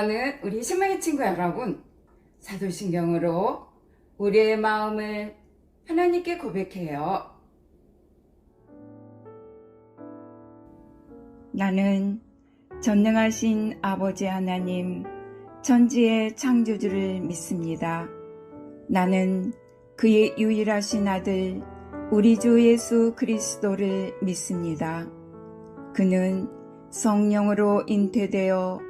사랑하는 우리 신명의 친구 여러분, 사도신경으로 우리의 마음을 하나님께 고백해요. 나는 전능하신 아버지 하나님, 천지의 창조주를 믿습니다. 나는 그의 유일하신 아들, 우리 주 예수 그리스도를 믿습니다. 그는 성령으로 잉태되어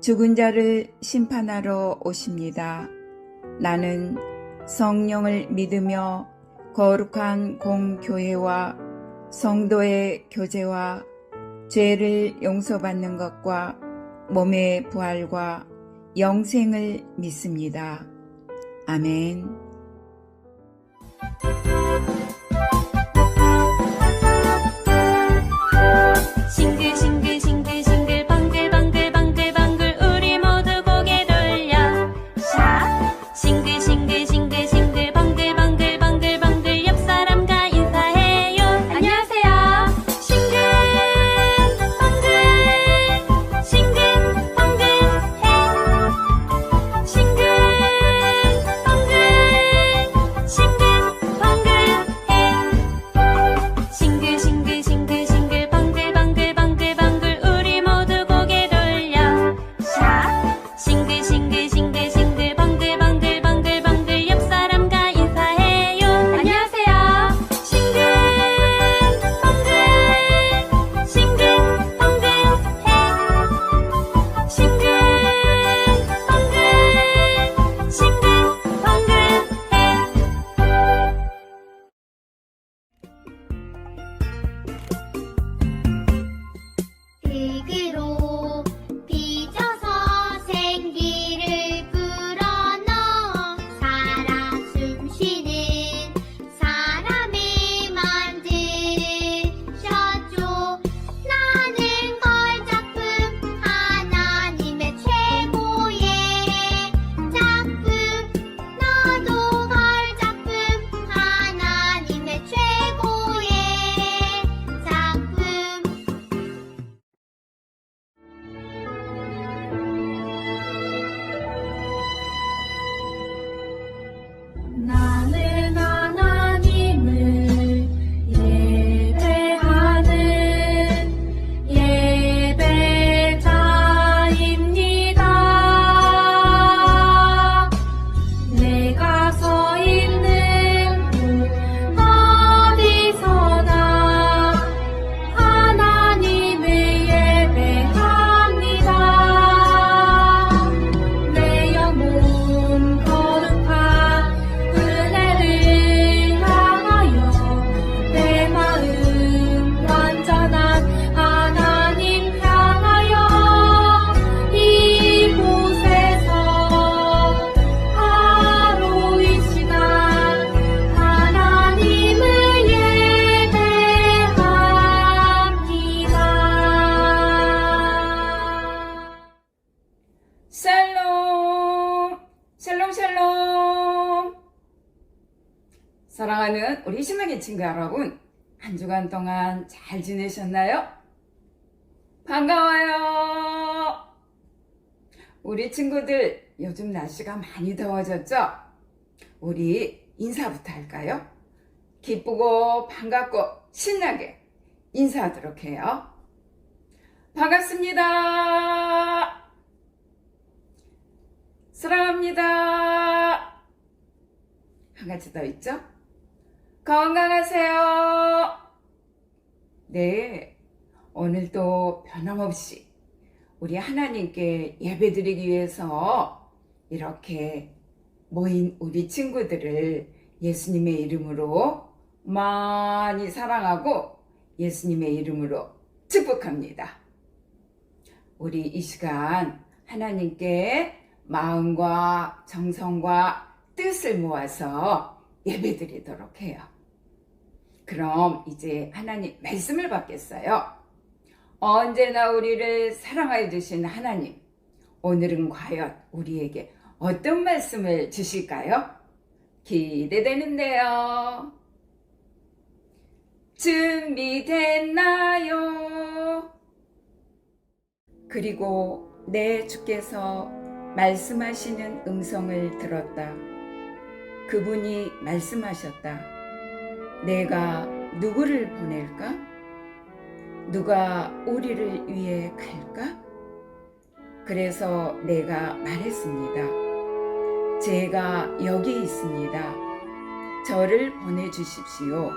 죽은 자를 심판하러 오십니다. 나는 성령을 믿으며 거룩한 공교회와 성도의 교제와 죄를 용서받는 것과 몸의 부활과 영생을 믿습니다. 아멘. 싱글싱글 친구 여러분, 한 주간 동안 잘 지내셨나요? 반가워요! 우리 친구들 요즘 날씨가 많이 더워졌죠? 우리 인사부터 할까요? 기쁘고 반갑고 신나게 인사하도록 해요. 반갑습니다. 사랑합니다. 한 가지 더 있죠? 건강하세요. 네, 오늘도 변함없이 우리 하나님께 예배드리기 위해서 이렇게 모인 우리 친구들을 예수님의 이름으로 많이 사랑하고 예수님의 이름으로 축복합니다. 우리 이 시간 하나님께 마음과 정성과 뜻을 모아서 예배드리도록 해요. 그럼 이제 하나님 말씀을 받겠어요. 언제나 우리를 사랑하여 주신 하나님, 오늘은 과연 우리에게 어떤 말씀을 주실까요? 기대되는데요. 준비됐나요? 그리고 내 주께서 말씀하시는 음성을 들었다. 그분이 말씀하셨다. 내가 누구를 보낼까? 누가 우리를 위해 갈까? 그래서 내가 말했습니다. 제가 여기 있습니다. 저를 보내주십시오.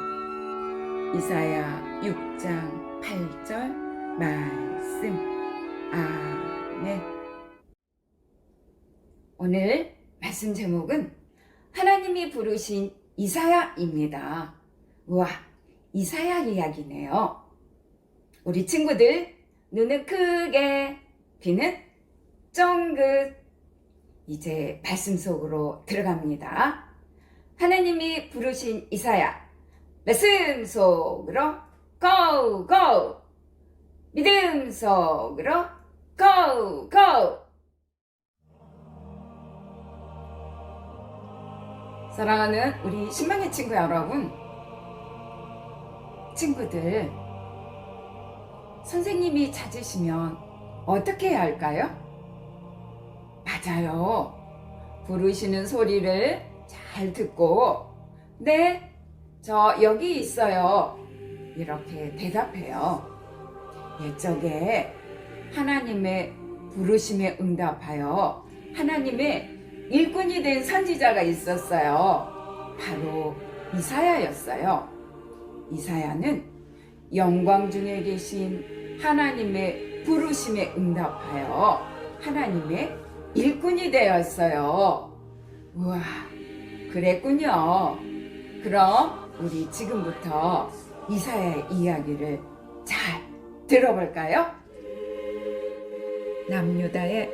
이사야 6장 8절 말씀. 아멘. 오늘 말씀 제목은 하나님이 부르신 이사야입니다. 우와, 이사야 이야기네요. 우리 친구들, 눈은 크게, 귀는 쫑긋. 이제 말씀 속으로 들어갑니다. 하나님이 부르신 이사야, 말씀 속으로 고! 고! 믿음 속으로 고! 고! 사랑하는 우리 신망의 친구 여러분, 친구들, 선생님이 찾으시면 어떻게 해야 할까요? 맞아요. 부르시는 소리를 잘 듣고, 네, 저 여기 있어요. 이렇게 대답해요. 옛적에 하나님의 부르심에 응답하여 하나님의 일꾼이 된 선지자가 있었어요. 바로 이사야였어요. 이사야는 영광 중에 계신 하나님의 부르심에 응답하여 하나님의 일꾼이 되었어요. 우와, 그랬군요. 그럼 우리 지금부터 이사야의 이야기를 잘 들어볼까요? 남유다에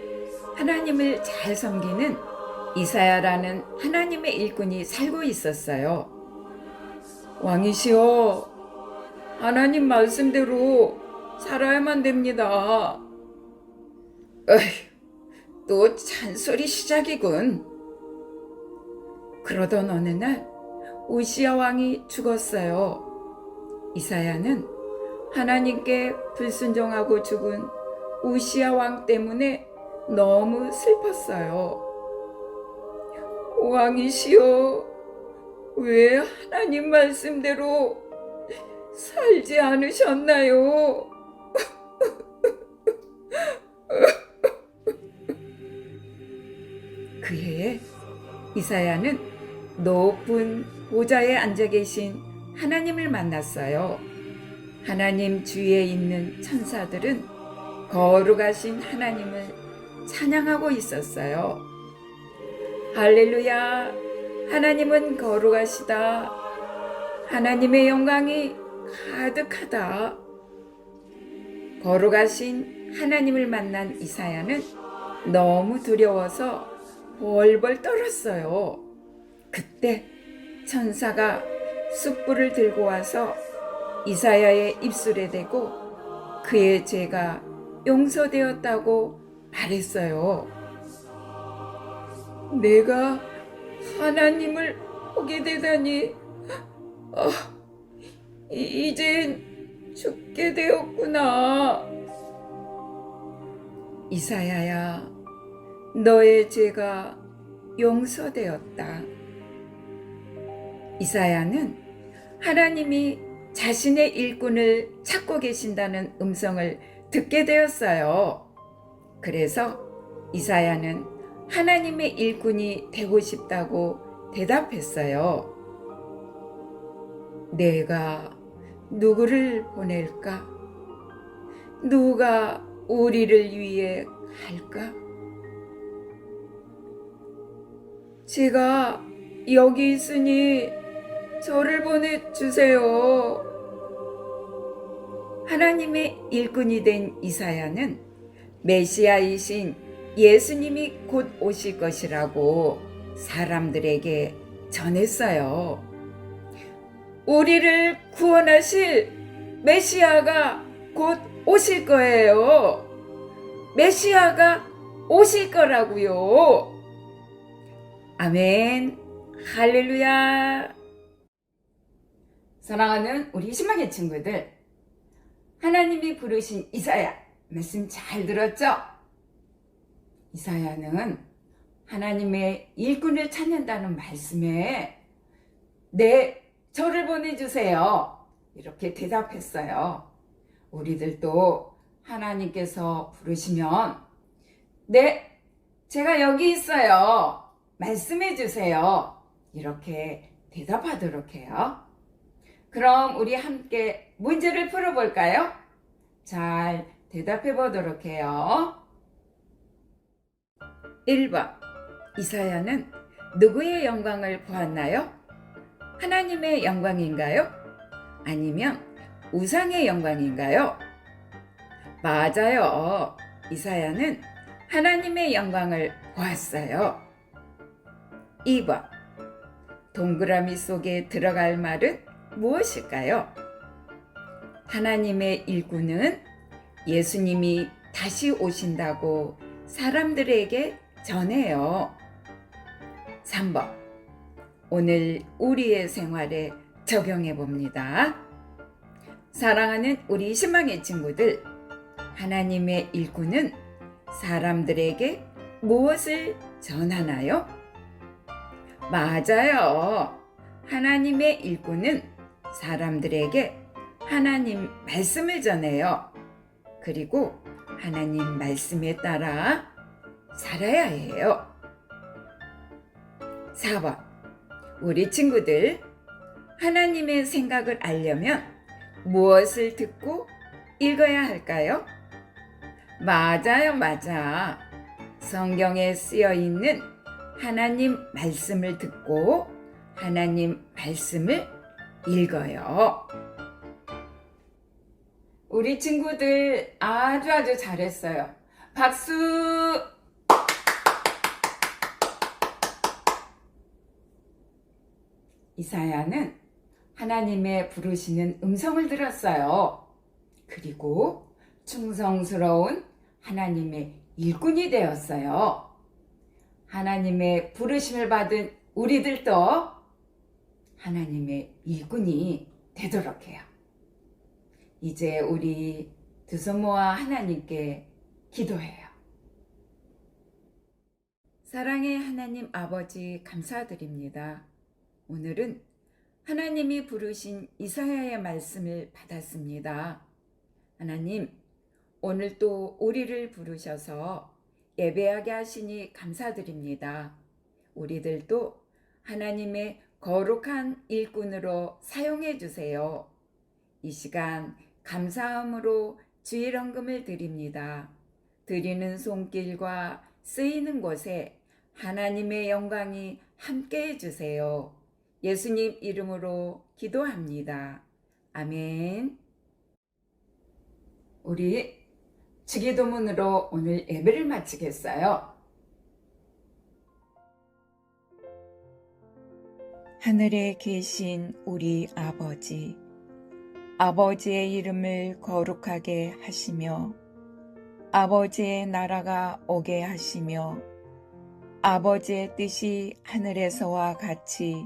하나님을 잘 섬기는 이사야라는 하나님의 일꾼이 살고 있었어요. 왕이시여, 하나님 말씀대로 살아야만 됩니다. 어휴, 또 잔소리 시작이군. 그러던 어느 날 우시야 왕이 죽었어요. 이사야는 하나님께 불순종하고 죽은 우시야 왕 때문에 너무 슬펐어요. 왕이시여, 왜 하나님 말씀대로 살지 않으셨나요? 그해 이사야는 높은 보좌에 앉아 계신 하나님을 만났어요. 하나님 주위에 있는 천사들은 거룩하신 하나님을 찬양하고 있었어요. 할렐루야! 하나님은 거룩하시다. 하나님의 영광이 가득하다. 거룩하신 하나님을 만난 이사야는 너무 두려워서 벌벌 떨었어요. 그때 천사가 숯불을 들고 와서 이사야의 입술에 대고 그의 죄가 용서되었다고 말했어요. 내가 하나님을 보게 되다니, 아, 이- 이젠 죽게 되었구나. 이사야야, 너의 죄가 용서되었다. 이사야는 하나님이 자신의 일꾼을 찾고 계신다는 음성을 듣게 되었어요. 그래서 이사야는 하나님의 일꾼이 되고 싶다고 대답했어요. 내가 누구를 보낼까? 누가 우리를 위해 갈까? 제가 여기 있으니 저를 보내주세요. 하나님의 일꾼이 된 이사야는 메시아이신 예수님이 곧 오실 것이라고 사람들에게 전했어요. 우리를 구원하실 메시아가 곧 오실 거예요. 메시아가 오실 거라고요. 아멘. 할렐루야. 사랑하는 우리 희망의 친구들, 하나님이 부르신 이사야, 말씀 잘 들었죠? 이사야는 하나님의 일꾼을 찾는다는 말씀에, 네, 저를 보내주세요. 이렇게 대답했어요. 우리들도 하나님께서 부르시면, 네, 제가 여기 있어요. 말씀해 주세요. 이렇게 대답하도록 해요. 그럼 우리 함께 문제를 풀어볼까요? 잘 대답해 보도록 해요. 1번. 이사야는 누구의 영광을 보았나요? 하나님의 영광인가요? 아니면 우상의 영광인가요? 맞아요. 이사야는 하나님의 영광을 보았어요. 2번. 동그라미 속에 들어갈 말은 무엇일까요? 하나님의 일꾼은 예수님이 다시 오신다고 사람들에게 전해요. 3번. 오늘 우리의 생활에 적용해 봅니다. 사랑하는 우리 희망의 친구들, 하나님의 일꾼은 사람들에게 무엇을 전하나요? 맞아요. 하나님의 일꾼은 사람들에게 하나님 말씀을 전해요. 그리고 하나님 말씀에 따라 살아야 해요. 4번. 우리 친구들, 하나님의 생각을 알려면 무엇을 듣고 읽어야 할까요? 맞아요, 맞아. 성경에 쓰여 있는 하나님 말씀을 듣고 하나님 말씀을 읽어요. 우리 친구들 아주 아주 잘했어요. 박수! 이사야는 하나님의 부르시는 음성을 들었어요. 그리고 충성스러운 하나님의 일꾼이 되었어요. 하나님의 부르심을 받은 우리들도 하나님의 일꾼이 되도록 해요. 이제 우리 두 손 모아 하나님께 기도해요. 사랑의 하나님 아버지 감사드립니다. 오늘은 하나님이 부르신 이사야의 말씀을 받았습니다. 하나님, 오늘 또 우리를 부르셔서 예배하게 하시니 감사드립니다. 우리들도 하나님의 거룩한 일꾼으로 사용해 주세요. 이 시간 감사함으로 주일 헌금을 드립니다. 드리는 손길과 쓰이는 곳에 하나님의 영광이 함께 해주세요. 예수님 이름으로 기도합니다. 아멘. 우리 주기도문으로 오늘 예배를 마치겠어요. 하늘에 계신 우리 아버지, 아버지의 이름을 거룩하게 하시며, 아버지의 나라가 오게 하시며, 아버지의 뜻이 하늘에서와 같이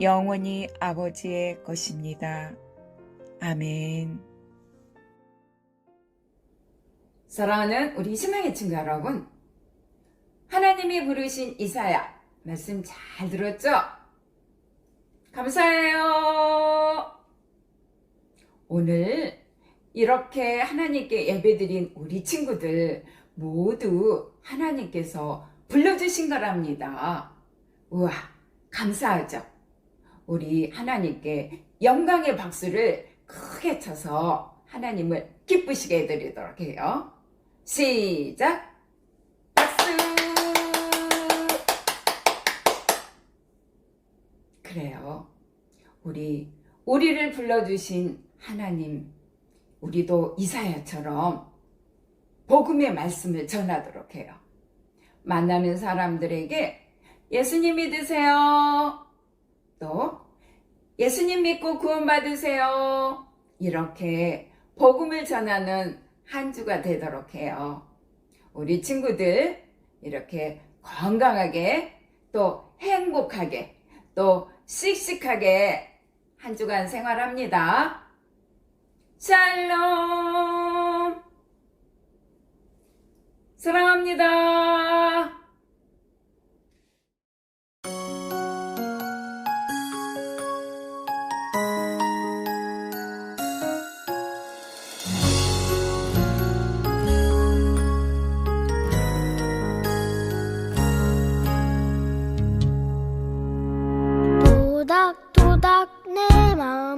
영원히 아버지의 것입니다. 아멘. 사랑하는 우리 희망의 친구 여러분, 하나님이 부르신 이사야 말씀 잘 들었죠? 감사해요. 오늘 이렇게 하나님께 예배드린 우리 친구들 모두 하나님께서 불러주신 거랍니다. 우와, 감사하죠? 우리 하나님께 영광의 박수를 크게 쳐서 하나님을 기쁘시게 해드리도록 해요. 시작! 박수! 그래요. 우리, 우리를 불러주신 하나님, 우리도 이사야처럼 복음의 말씀을 전하도록 해요. 만나는 사람들에게 예수님 믿으세요. 또 예수님 믿고 구원받으세요. 이렇게 복음을 전하는 한 주가 되도록 해요. 우리 친구들 이렇게 건강하게 또 행복하게 또 씩씩하게 한 주간 생활합니다. 샬롬! 사랑합니다. Tudak, tudak, nema